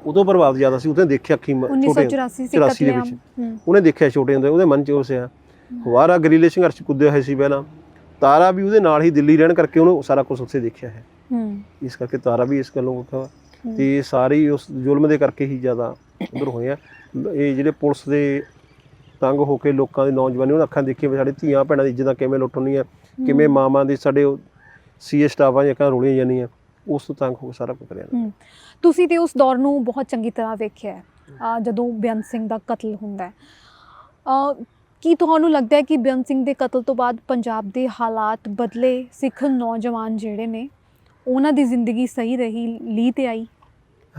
B: ਉਦੋਂ ਪ੍ਰਭਾਵ ਜ਼ਿਆਦਾ ਸੀ ਉਹਨੇ ਦੇਖਿਆ ਅੱਖੀ ਛੋਟੇ
A: 1984 ਸੀ
B: 84 ਦੇ ਵਿੱਚ। ਉਹਨੇ ਦੇਖਿਆ ਛੋਟੇ ਹੁੰਦੇ ਉਹਦੇ ਮਨ 'ਚ ਉਸ ਆ ਹਵਾਰਾ ਗਰੀਲੇ ਸੰਘਰਸ਼ ਕੁੱਦਿਆ ਹੋਇਆ ਸੀ ਪਹਿਲਾਂ। ਤਾਰਾ ਵੀ ਉਹਦੇ ਨਾਲ ਹੀ ਦਿੱਲੀ ਰਹਿਣ ਕਰਕੇ ਉਹਨੂੰ ਸਾਰਾ ਕੁਝ ਉੱਥੇ ਦੇਖਿਆ ਹੈ।
A: ਹੂੰ।
B: ਇਸ ਕਰਕੇ ਤਾਰਾ ਵੀ ਇਸ ਗੱਲੋਂ।
A: ਹੂੰ।
B: ਤੇ ਸਾਰੇ ਉਸ ਜ਼ੁਲਮ ਦੇ ਕਰਕੇ ਹੀ ਜ਼ਿਆਦਾ ਉਧਰ ਹੋਏ ਆ। ਇਹ ਜਿਹੜੇ ਪੁਲਿਸ ਦੇ ਤੰਗ ਹੋ ਕੇ ਲੋਕਾਂ ਦੀ ਨੌਜਵਾਨੀ ਉਹਨਾਂ ਅੱਖਾਂ ਦੇਖੀਆਂ ਵੀ ਸਾਡੇ ਧੀਆਂ ਭੈਣਾਂ ਦੀ ਇੱਜ਼ਤਾਂ ਕਿਵੇਂ ਲੁੱਟਣੀਆਂ ਕਿਵੇਂ ਮਾਵਾਂ ਦੇ ਸਾਡੇ ਸੀਏ ਸਟਾਫਾਂ ਦੀਆਂ ਅੱਖਾਂ ਰੋਲੀਆਂ ਜਾਂਦੀਆਂ ਉਸ ਤੋਂ ਤੰਗ ਹੋ ਕੇ ਸਾਰਾ ਕੁਝ ਕਰਿਆ।
A: ਤੁਸੀਂ ਤੇ ਉਸ ਦੌਰ ਨੂੰ ਬਹੁਤ ਚੰਗੀ ਤਰ੍ਹਾਂ ਵੇਖਿਆ ਜਦੋਂ ਬੇਅੰਤ ਸਿੰਘ ਦਾ ਕਤਲ ਹੁੰਦਾ ਹੈ। ਕੀ ਤੁਹਾਨੂੰ ਲੱਗਦਾ ਹੈ ਕਿ ਬੇਅੰਤ ਸਿੰਘ ਦੇ ਕਤਲ ਤੋਂ ਬਾਅਦ ਪੰਜਾਬ ਦੇ ਹਾਲਾਤ ਬਦਲੇ ਸਿੱਖ ਨੌਜਵਾਨ ਜਿਹੜੇ ਨੇ ਉਹਨਾਂ ਦੀ ਜ਼ਿੰਦਗੀ ਸਹੀ ਰਹੀ ਲੀ ਤੇ ਆਈ?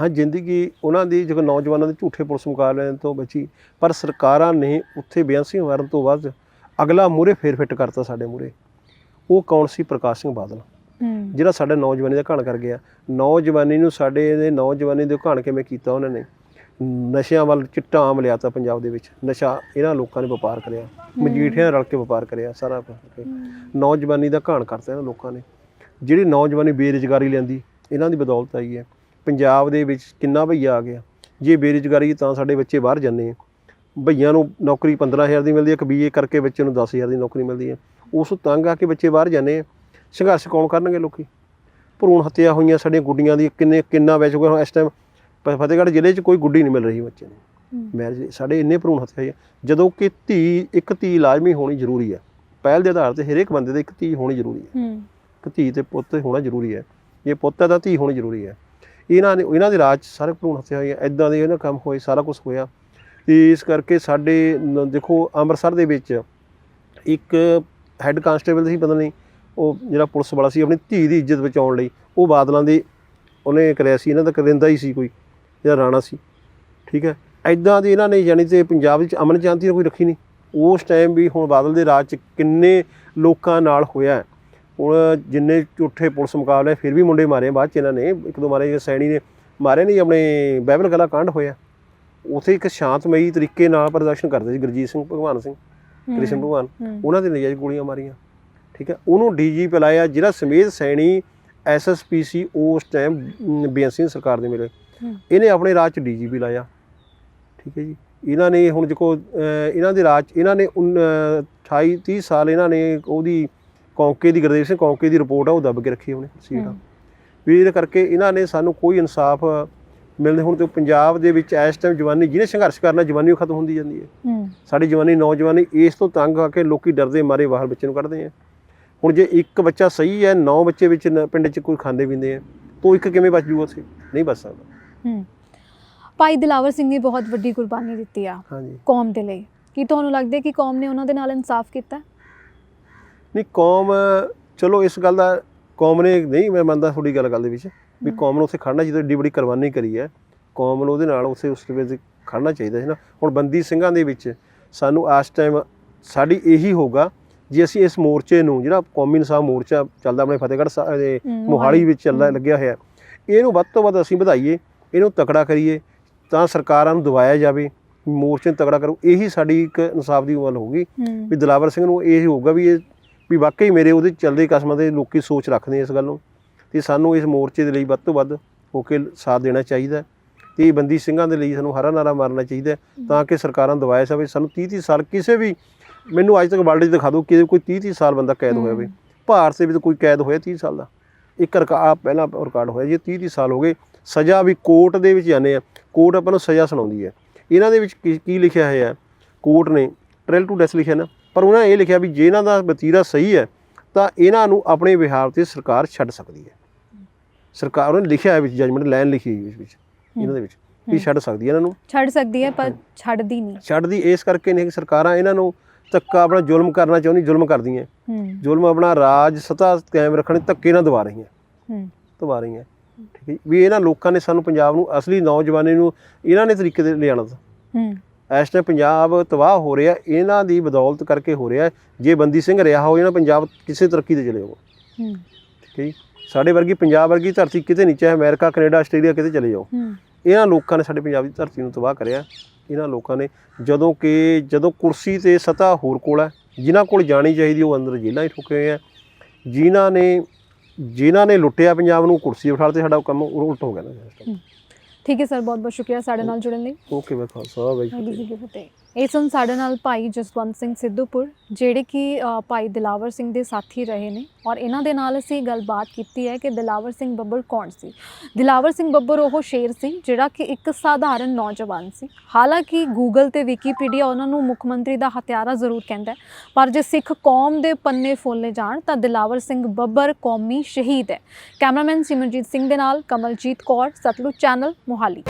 B: ਹਾਂ ਜ਼ਿੰਦਗੀ ਉਹਨਾਂ ਦੀ ਜਦੋਂ ਨੌਜਵਾਨਾਂ ਦੇ ਝੂਠੇ ਪੁਲਿਸ ਮੁਕਾਬਲਿਆਂ ਤੋਂ ਬਚੀ ਪਰ ਸਰਕਾਰਾਂ ਨੇ ਉੱਥੇ ਬੇਅੰਸੀ ਮਾਰਨ ਤੋਂ ਬਾਅਦ ਅਗਲਾ ਮੂਰੇ ਫੇਰ ਫਿੱਟ ਕਰਤਾ ਸਾਡੇ ਮੂਰੇ ਉਹ ਕੌਣ ਸੀ? ਪ੍ਰਕਾਸ਼ ਸਿੰਘ ਬਾਦਲ। ਜਿਹੜਾ ਸਾਡੇ ਨੌਜਵਾਨੀ ਦਾ ਘਾਣ ਕਰ ਗਿਆ। ਨੌਜਵਾਨੀ ਨੂੰ ਸਾਡੇ ਦੇ ਨੌਜਵਾਨੀ ਦੇ ਘਾਣ ਕਿਵੇਂ ਕੀਤਾ ਉਹਨਾਂ ਨੇ? ਨਸ਼ਿਆਂ ਵੱਲ ਚਿੱਟਾ ਆਮ ਲਿਆਤਾ ਪੰਜਾਬ ਦੇ ਵਿੱਚ। ਨਸ਼ਾ ਇਹਨਾਂ ਲੋਕਾਂ ਨੇ ਵਪਾਰ ਕਰਿਆ। ਮਜੀਠਿਆਂ ਰਲ ਕੇ ਵਪਾਰ ਕਰਿਆ ਸਾਰਾ। ਨੌਜਵਾਨੀ ਦਾ ਘਾਣ ਕਰਤਾ ਇਹਨਾਂ ਲੋਕਾਂ ਨੇ। ਜਿਹੜੀ ਨੌਜਵਾਨੀ ਬੇਰੁਜ਼ਗਾਰੀ ਲੈਂਦੀ ਇਹਨਾਂ ਦੀ ਬਦੌਲਤ ਆਈ ਹੈ। ਪੰਜਾਬ ਦੇ ਵਿੱਚ ਕਿੰਨਾ ਭਈਆ ਆ ਗਿਆ? ਜੇ ਬੇਰੁਜ਼ਗਾਰੀ ਤਾਂ ਸਾਡੇ ਬੱਚੇ ਬਾਹਰ ਜਾਂਦੇ ਆ। ਭਈਆਂ ਨੂੰ ਨੌਕਰੀ 15000 ਦੀ ਮਿਲਦੀ ਹੈ ਇੱਕ ਬੀਏ ਕਰਕੇ ਬੱਚੇ ਨੂੰ 10000 ਦੀ ਨੌਕਰੀ ਮਿਲਦੀ ਹੈ ਉਸ ਤੋਂ ਤੰਗ ਆ ਕੇ ਬੱਚੇ ਬਾਹਰ ਜਾਂਦੇ ਆ। ਸੰਘਰਸ਼ ਕੌਣ ਕਰਨਗੇ ਲੋਕੀ? ਭਰੂਣ ਹੱਤਿਆ ਹੋਈਆਂ ਸਾਡੀਆਂ ਗੁੱਡੀਆਂ ਦੀ ਕਿੰਨੇ ਕਿੰਨਾ ਵਿੱਚ ਹੋਇਆ ਇਸ ਟਾਈਮ ਫਤਿਹਗੜ੍ਹ ਜ਼ਿਲ੍ਹੇ 'ਚ ਕੋਈ ਗੁੱਡੀ ਨਹੀਂ ਮਿਲ ਰਹੀ ਬੱਚੇ ਨੂੰ। ਮੈਰਿਜ ਸਾਡੇ ਇੰਨੇ ਭਰੂਣ ਹੱਤਿਆ ਹੋਈਆਂ ਜਦੋਂ ਕਿ ਧੀ ਇੱਕ ਧੀ ਲਾਜ਼ਮੀ ਹੋਣੀ ਜ਼ਰੂਰੀ ਹੈ ਪਹਿਲ ਦੇ ਆਧਾਰ ਤੇ ਹਰੇਕ ਬੰਦੇ ਦੇ ਇੱਕ ਧੀ ਹੋਣੀ ਜ਼ਰੂਰੀ ਹੈ
A: ਹੂੰ।
B: ਇੱਕ ਧੀ ਤੇ ਪੁੱਤ ਹੋਣਾ ਜ਼ਰੂਰੀ ਹੈ ਜੇ ਪੁੱਤ ਹੈ ਤਾਂ ਧੀ ਹੋਣੀ ਜ਼ਰੂਰੀ ਹੈ ਇਹਨਾਂ ਨੇ ਇਹਨਾਂ ਦੇ ਰਾਜ 'ਚ ਸਾਰੇ ਭਰੂਣ ਹੱਤਿਆ ਹੋਈਆਂ ਐਦਾਂ ਦੇ ਇਹਨਾਂ ਕੰਮ ਹੋਏ, ਸਾਰਾ ਕੁਝ ਹੋਇਆ। ਤੇ ਇਸ ਕਰਕੇ ਸਾਡੇ ਦੇਖੋ, ਅੰਮ੍ਰਿਤਸਰ ਦੇ ਵਿੱਚ ਇੱਕ ਹੈੱਡ ਕਾਂਸਟੇਬਲ ਸੀ ਪਤਾ ਨਹੀਂ, ਉਹ ਜਿਹੜਾ ਪੁਲਿਸ ਵਾਲਾ ਸੀ, ਆਪਣੀ ਧੀ ਦੀ ਇੱਜ਼ਤ ਬਚਾਉਣ ਲਈ, ਉਹ ਬਾਦਲਾਂ ਦੇ ਉਹਨੇ ਕਰਿਆ ਸੀ, ਇਹਨਾਂ ਦਾ ਕਰਿੰਦਾ ਹੀ ਸੀ ਕੋਈ ਜਿਹੜਾ ਰਾਣਾ ਸੀ। ਠੀਕ ਹੈ? ਐਦਾਂ ਦੇ ਇਹਨਾਂ ਨੇ ਯਾਨੀ ਤੇ ਪੰਜਾਬ ਵਿੱਚ ਅਮਨ ਸ਼ਾਂਤੀ ਤਾਂ ਕੋਈ ਰੱਖੀ ਨਹੀਂ। ਉਸ ਟਾਈਮ ਵੀ ਹੁਣ ਬਾਦਲ ਦੇ ਰਾਜ 'ਚ ਕਿੰਨੇ ਲੋਕਾਂ ਨਾਲ ਹੋਇਆ ਹੁਣ ਜਿੰਨੇ ਝੂਠੇ ਪੁਲਿਸ ਮੁਕਾਬਲੇ ਫਿਰ ਵੀ ਮੁੰਡੇ ਮਾਰੇ ਬਾਅਦ 'ਚ ਇਹਨਾਂ ਨੇ। ਇੱਕ ਦੋ ਮਾਰੇ ਸੈਣੀ ਨੇ ਮਾਰੇ ਨਹੀਂ ਆਪਣੇ ਬਾਈਬਲ ਕਲਾ ਕਾਂਡ ਹੋਇਆ। ਉਥੇ ਇੱਕ ਸ਼ਾਂਤਮਈ ਤਰੀਕੇ ਨਾਲ ਪ੍ਰਦਰਸ਼ਨ ਕਰਦੇ ਸੀ ਗੁਰਜੀਤ ਸਿੰਘ ਭਗਵਾਨ ਸਿੰਘ ਕ੍ਰਿਸ਼ਨ ਭਗਵਾਨ। ਉਹਨਾਂ ਦੇ ਨਜਾਇਜ਼ ਗੋਲੀਆਂ ਮਾਰੀਆਂ। ਠੀਕ ਹੈ ਉਹਨੂੰ ਡੀਜੀ ਪਿਲਾਇਆ ਜਿਹੜਾ ਸਮੇਤ ਸੈਣੀ ਐਸਐਸਪੀ ਸੀ ਉਸ ਟਾਈਮ ਬੀਐਨ ਸਿੰਘ ਸਰਕਾਰ ਦੇ ਮਿਲੇ। ਇਹਨੇ ਆਪਣੇ ਰਾਜ ਚ ਡੀਜੀਪੀ ਲਾਇਆ। ਠੀਕ ਹੈ ਜੀ ਇਹਨਾਂ ਨੇ ਹੁਣ ਦੇਖੋ ਇਹਨਾਂ ਦੇ ਰਾਜ ਇਹਨਾਂ ਨੇ 28 30 ਸਾਲ ਇਹਨਾਂ ਨੇ ਉਹਦੀ ਕੌਂਕੇ ਦੀ ਗੁਰਦੇਵ ਸਿੰਘ ਕੌਂਕੇ ਦੀ ਰਿਪੋਰਟ ਆ ਉਹ ਦੱਬ ਕੇ ਰੱਖੀ ਉਹਨੇ ਸੀਟ ਵੀ ਇਹਦੇ ਕਰਕੇ ਇਹਨਾਂ ਨੇ ਸਾਨੂੰ ਕੋਈ ਇਨਸਾਫ ਮਿਲਦੇ ਹੁਣ ਤੇ ਪੰਜਾਬ ਦੇ ਵਿੱਚ ਇਸ ਟਾਈਮ ਜਵਾਨੀ ਜਿਹਨੇ ਸੰਘਰਸ਼ ਕਰਨਾ ਜਵਾਨੀ ਉਹ ਖਤਮ ਹੁੰਦੀ ਜਾਂਦੀ ਹੈ। ਸਾਡੀ ਜਵਾਨੀ ਨੌਜਵਾਨੀ ਇਸ ਤੋਂ ਤੰਗ ਆ ਕੇ ਲੋਕੀ ਡਰਦੇ ਮਾਰੇ ਬਾਹਰ ਬੱਚੇ ਨੂੰ ਕੱਢਦੇ ਆ। ਹੁਣ ਜੇ ਇੱਕ ਬੱਚਾ ਸਹੀ ਹੈ ਨੌ ਬੱਚੇ ਵਿੱਚ ਪਿੰਡ 'ਚ ਕੋਈ ਖਾਂਦੇ ਪੀਂਦੇ ਆ ਤਾਂ ਇੱਕ ਕਿਵੇਂ ਬਚ ਜੂਗਾ ਉੱਥੇ? ਨਹੀਂ ਬਚ ਸਕਦਾ।
A: ਭਾਈ ਦਿਲਾਵਰ ਸਿੰਘ ਨੇ ਬਹੁਤ ਵੱਡੀ ਕੁਰਬਾਨੀ ਦਿੱਤੀ ਆ ਕੌਮ ਦੇ ਲਈ। ਕੀ ਤੁਹਾਨੂੰ ਲੱਗਦਾ ਕਿ ਕੌਮ ਨੇ ਉਹਨਾਂ ਦੇ ਨਾਲ ਇਨਸਾਫ ਕੀਤਾ?
B: ਨਹੀਂ ਕੌਮ ਚਲੋ ਇਸ ਗੱਲ ਦਾ ਕੌਮ ਨੇ ਨਹੀਂ ਮੈਂ ਮੰਨਦਾ ਤੁਹਾਡੀ ਗੱਲ ਗੱਲ ਦੇ ਵਿੱਚ ਵੀ। ਕੌਮ ਨੂੰ ਉੱਥੇ ਖੜਨਾ ਚਾਹੀਦਾ ਏਡੀ ਬੜੀ ਕੁਰਬਾਨੀ ਕਰੀ ਹੈ। ਕੌਮ ਨੂੰ ਉਹਦੇ ਨਾਲ ਉੱਥੇ ਉਸ ਵੇਲੇ ਖੜਨਾ ਚਾਹੀਦਾ ਸੀ ਨਾ। ਹੁਣ ਬੰਦੀ ਸਿੰਘਾਂ ਦੇ ਵਿੱਚ ਸਾਨੂੰ ਇਸ ਟਾਈਮ ਸਾਡੀ ਇਹੀ ਹੋਗਾ ਜੇ ਅਸੀਂ ਇਸ ਮੋਰਚੇ ਨੂੰ ਜਿਹੜਾ ਕੌਮੀ ਇਨਸਾਫ ਮੋਰਚਾ ਚੱਲਦਾ ਆਪਣੇ ਫਤਿਹਗੜ੍ਹ ਸਾਹਿਬ ਦੇ ਮੋਹਾਲੀ। ਵਿੱਚ ਚੱਲਦਾ। ਲੱਗਿਆ ਹੋਇਆ ਇਹਨੂੰ ਵੱਧ ਤੋਂ ਵੱਧ ਅਸੀਂ ਵਧਾਈਏ ਇਹਨੂੰ ਤਕੜਾ ਕਰੀਏ ਤਾਂ ਸਰਕਾਰਾਂ ਨੂੰ ਦਵਾਇਆ ਜਾਵੇ ਮੋਰਚੇ ਨੂੰ ਤਕੜਾ ਕਰੋ। ਇਹੀ ਸਾਡੀ ਇੱਕ ਇਨਸਾਫ ਦੀ ਗੱਲ ਹੋਊਗੀ।
A: ਹੂੰ,
B: ਵੀ ਦਿਲਾਵਰ ਸਿੰਘ ਨੂੰ ਇਹ ਹੋਊਗਾ ਵੀ ਇਹ ਵੀ ਵਾਕਈ ਮੇਰੇ ਉਹਦੇ ਚੱਲਦੇ ਕਸਮਾਂ ਦੇ ਲੋਕੀ ਸੋਚ ਰੱਖਦੇ ਇਸ ਗੱਲ ਨੂੰ। ਤੇ ਸਾਨੂੰ ਇਸ ਮੋਰਚੇ ਦੇ ਲਈ ਵੱਧ ਤੋਂ ਵੱਧ ਹੋ ਕੇ ਸਾਥ ਦੇਣਾ ਚਾਹੀਦਾ। ਤੇ ਇਹ ਬੰਦੀ ਸਿੰਘਾਂ ਦੇ ਲਈ ਸਾਨੂੰ ਹਰਾ ਨਾਰਾ ਮਾਰਨਾ ਚਾਹੀਦਾ ਤਾਂ ਕਿ ਸਰਕਾਰਾਂ ਦਵਾਇਆ ਜਾਵੇ। ਸਾਨੂੰ 30 30 ਸਾਲ ਕਿਸੇ ਵੀ ਮੈਨੂੰ ਅੱਜ ਤੱਕ ਵਰਲਡ 'ਚ ਦਿਖਾ ਦਿਓ ਕਿ ਕੋਈ 30 30 ਸਾਲ ਬੰਦਾ ਕੈਦ ਹੋਇਆ ਹੋਵੇ। ਭਾਰਤ ਦੇ ਵਿੱਚ ਕੋਈ ਕੈਦ ਹੋਇਆ 30 ਸਾਲ ਦਾ। ਇੱਕ ਰਿਕਾਰਡ ਪਹਿਲਾਂ ਰਿਕਾਰਡ ਹੋਇਆ ਜੀ 30 30 ਸਾਲ ਹੋ ਗਏ। ਸਜ਼ਾ ਵੀ ਕੋਰਟ ਦੇ ਵਿੱਚ ਜਾਂਦੇ ਆ। ਕੋਰਟ ਆਪਾਂ ਨੂੰ ਸਜ਼ਾ ਸੁਣਾਉਂਦੀ ਹੈ। ਇਹਨਾਂ ਦੇ ਵਿੱਚ ਕੀ ਲਿਖਿਆ ਹੋਇਆ ਕੋਰਟ ਨੇ ਟ੍ਰਾਇਲ ਟੂ ਡੈਥ ਲਿਖਿਆ ਨਾ। ਪਰ ਉਹਨਾਂ ਇਹ ਲਿਖਿਆ ਵੀ ਜੇ ਇਹਨਾਂ ਦਾ ਵਤੀਰਾ ਸਹੀ ਹੈ ਤਾਂ ਇਹਨਾਂ ਨੂੰ ਆਪਣੇ ਵਿਹਾਰ ਤੇ ਸਰਕਾਰ ਛੱਡ ਸਕਦੀ ਹੈ। ਸਰਕਾਰ ਉਹਨੇ ਲਿਖਿਆ ਹੈ ਵਿੱਚ ਜਜਮੈਂਟ ਲਾਈਨ ਲਿਖੀ ਹੋਈ ਵਿੱਚ ਵਿੱਚ ਇਹਨਾਂ ਦੇ ਵਿੱਚ ਵੀ। ਛੱਡ ਸਕਦੀ ਹੈ ਇਹਨਾਂ ਨੂੰ।
A: ਛੱਡ ਸਕਦੀ ਹੈ ਪਰ ਛੱਡਦੀ ਨਹੀਂ।
B: ਛੱਡਦੀ ਇਸ ਕਰਕੇ ਨਹੀਂ ਕਿ ਸਰਕਾਰਾਂ ਇਹਨਾਂ ਨੂੰ ਧੱਕਾ ਆਪਣਾ ਜ਼ੁਲਮ ਕਰਨਾ ਚਾਹੁੰਦੀ ਜ਼ੁਲਮ ਕਰਦੀਆਂ।
A: ਹੂੰ।
B: ਜ਼ੁਲਮ ਆਪਣਾ ਰਾਜ ਸਤਾ ਕਾਇਮ ਰੱਖਣ ਧੱਕੇ ਨਾਲ ਦਬਾ ਰਹੀਆਂ।
A: ਹੂੰ।
B: ਦਬਾ ਰਹੀਆਂ। ਠੀਕ ਹੈ? ਵੀ ਇਹਨਾਂ ਲੋਕਾਂ ਨੇ ਸਾਨੂੰ ਪੰਜਾਬ ਨੂੰ ਅਸਲੀ ਨੌਜਵਾਨੀ ਨੂੰ ਇਹਨਾਂ ਨੇ ਤਰੀਕੇ ਦੇ ਲਿਆਣਾ
A: ਹੂੰ।
B: ਇਸ ਟਾਈਮ ਪੰਜਾਬ ਤਬਾਹ ਹੋ ਰਿਹਾ ਇਹਨਾਂ ਦੀ ਬਦੌਲਤ ਕਰਕੇ ਹੋ ਰਿਹਾ ਜੇ ਬੰਦੀ ਸਿੰਘ ਰਿਹਾ ਹੋ ਜਾਣਾ ਪੰਜਾਬ ਕਿਸੇ ਤਰੱਕੀ ਤੇ ਚਲੇ ਜਾਊਗਾ। ਠੀਕ ਹੈ ਸਾਡੇ ਵਰਗੀ ਪੰਜਾਬ ਵਰਗੀ ਧਰਤੀ ਕਿਤੇ ਨਹੀਂ ਚਾਹੇ ਅਮਰੀਕਾ ਕੈਨੇਡਾ ਆਸਟ੍ਰੇਲੀਆ ਕਿਤੇ ਚਲੇ ਜਾਓ। ਇਹਨਾਂ ਲੋਕਾਂ ਨੇ ਸਾਡੇ ਪੰਜਾਬ ਦੀ ਧਰਤੀ ਨੂੰ ਤਬਾਹ ਕਰਿਆ। ਇਹਨਾਂ ਲੋਕਾਂ ਨੇ ਜਦੋਂ ਕਿ ਜਦੋਂ ਕੁਰਸੀ ਤੇ ਸਤਾ ਹੋਰ ਕੋਲ ਹੈ ਜਿਨ੍ਹਾਂ ਕੋਲ ਜਾਣੀ ਚਾਹੀਦੀ ਉਹ ਅੰਦਰ ਜੇਲ੍ਹਾਂ ਹੀ ਠੁਕੇ ਹੋਏ ਆ ਜਿਨ੍ਹਾਂ ਨੇ ਜਿਨ੍ਹਾਂ ਨੇ ਲੁੱਟਿਆ ਪੰਜਾਬ ਨੂੰ ਕੁਰਸੀ ਬਿਠਾ ਤੇ ਸਾਡਾ ਕੰਮ ਉਲਟ ਹੋ ਗਿਆ ਨਾ।
A: ਠੀਕ ਹੈ ਸਰ ਬਹੁਤ ਬਹੁਤ ਸ਼ੁਕਰੀਆ ਸਾਡੇ ਨਾਲ ਜੁੜਨ ਲਈ।
B: ਓਕੇ ਮੈਂ ਖਾਲਸਾ
A: ਵਾਹਿਗੁਰੂ ਜੀ ਕੀ ਫਤਿਹ। ਇਹ ਸਨ ਸਾਡੇ ਨਾਲ ਭਾਈ ਜਸਵੰਤ ਸਿੰਘ ਸਿੱਧੂਪੁਰ, ਜਿਹੜੇ ਕਿ ਭਾਈ ਦਿਲਾਵਰ ਸਿੰਘ ਦੇ ਸਾਥੀ ਰਹੇ ਨੇ ਔਰ ਇਹਨਾਂ ਦੇ ਨਾਲ ਅਸੀਂ ਗੱਲਬਾਤ ਕੀਤੀ ਹੈ ਕਿ ਦਿਲਾਵਰ ਸਿੰਘ ਬੱਬਰ ਕੌਣ ਸੀ। ਦਿਲਾਵਰ ਸਿੰਘ ਬੱਬਰ ਉਹ ਸ਼ੇਰ ਸੀ ਜਿਹੜਾ ਕਿ ਇੱਕ ਸਾਧਾਰਨ ਨੌਜਵਾਨ ਸੀ। ਹਾਲਾਂਕਿ ਗੂਗਲ ਤੇ ਵਿਕੀਪੀਡੀਆ ਉਹਨਾਂ ਨੂੰ ਮੁੱਖ ਮੰਤਰੀ ਦਾ ਹਥਿਆਰਾ ਜ਼ਰੂਰ ਕਹਿੰਦਾ ਪਰ ਜੇ ਸਿੱਖ ਕੌਮ ਦੇ ਪੰਨੇ ਫੋਲੇ ਜਾਣ ਤਾਂ ਦਿਲਾਵਰ ਸਿੰਘ ਬੱਬਰ ਕੌਮੀ ਸ਼ਹੀਦ ਹੈ। ਕੈਮਰਾਮੈਨ ਸਿਮਰਜੀਤ ਸਿੰਘ ਦੇ ਨਾਲ ਕਮਲਜੀਤ ਕੌਰ, ਸਤਲੁਜ ਚੈਨਲ ਮੋਹਾਲੀ।